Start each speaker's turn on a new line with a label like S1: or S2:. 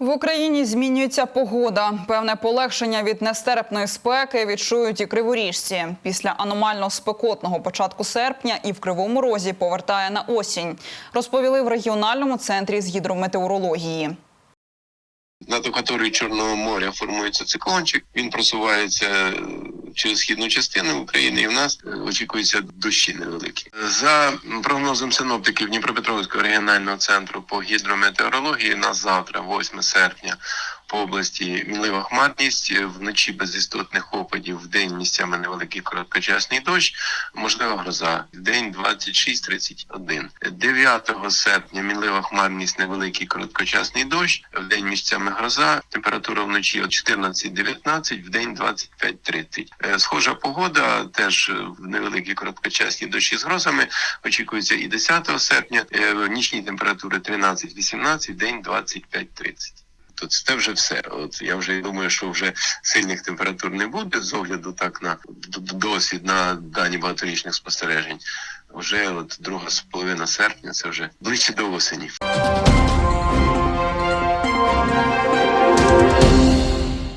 S1: В Україні змінюється погода. Певне полегшення від нестерпної спеки відчують і криворіжці. Після аномально спекотного початку серпня і в кривому розі повертає на осінь. Розповіли в регіональному центрі з гідрометеорології.
S2: Над акваторією Чорного моря формується циклончик. Він просувається через східну частину України, і в нас е, очікуються дощі невеликі. За прогнозом синоптиків Дніпропетровського регіонального центру по гідрометеорології на завтра, 8 серпня, по області мінлива хмарність, е, вночі без істотних опадів, в день місцями невеликий короткочасний дощ, можлива гроза. День 26-31. 9 серпня мінлива хмарність, невеликий короткочасний дощ, в день місцями гроза, температура вночі от 14-19, в день 25-30. Е, Схожа погода, теж е, в невеликі короткочасні дощі з грозами, очікується і 10 серпня, нічні температури 13-18, в день 25-30. То це вже все. От я вже думаю, що вже сильних температур не буде з огляду так на досвід на дані багаторічних спостережень. Вже от друга половина серпня, це вже ближче до осені.